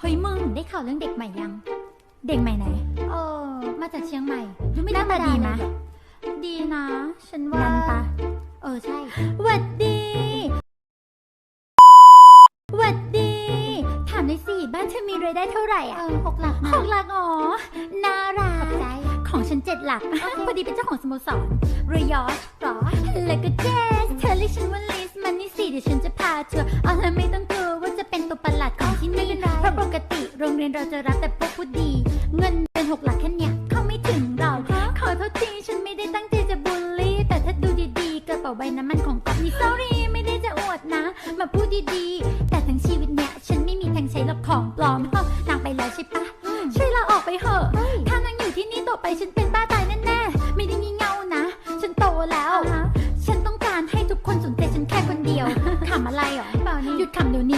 เฮ้ยมึงได้ข่าวเรื่องเด็กใหม่ยัง เด็กใหม่ไหน เออ มาจากเชียงใหม่ดูไม่ธรรมดานะดีนะ ฉันว่านั่นปะ เออ ใช่หวัดดีหวัดดี ถามหน่อยสิ บ้านเธอมีรายได้เท่าไหร่อะ เออหกหลักหนะกหลักอ๋อน่ารักขอบใจ ของฉันเจ็ดหลัก พอดีเป็นเจ้าของสโมสรรยอชหรอแล้วก็เจส เธอเรียกฉันว่าลิสมันนี่สิเดี๋ยวฉันจะพาเธอ โรงเรียนเราจะรับแต่พวกผู้ดี เงินเป็นหกหลักแค่เนี้ยเข้าไม่ถึงเรา ขอโทษทีฉันไม่ได้ตั้งใจจะบูลลี่ แต่ถ้าดูดีๆกระเป๋าใบนั้นมันของก๊อฟนี่ sorry ไม่ได้จะอวดนะ มาพูดดีๆ แต่ทั้งชีวิตเนี้ยฉันไม่มีทางใช้รับของปลอมเฮ้นางไปแล้วใช่ปะช่วยเราออกไปเถอะถ้านางอยู่ที่นี่ต่อไปฉันเป็นบ้าตายแน่ๆไม่ได้งี่เง่านะ ฉันโตแล้ว ฉันต้องการให้ทุกคนสนใจฉันแค่คนเดียวขำอะไรหรอหยุดขำเดี๋ยวนี้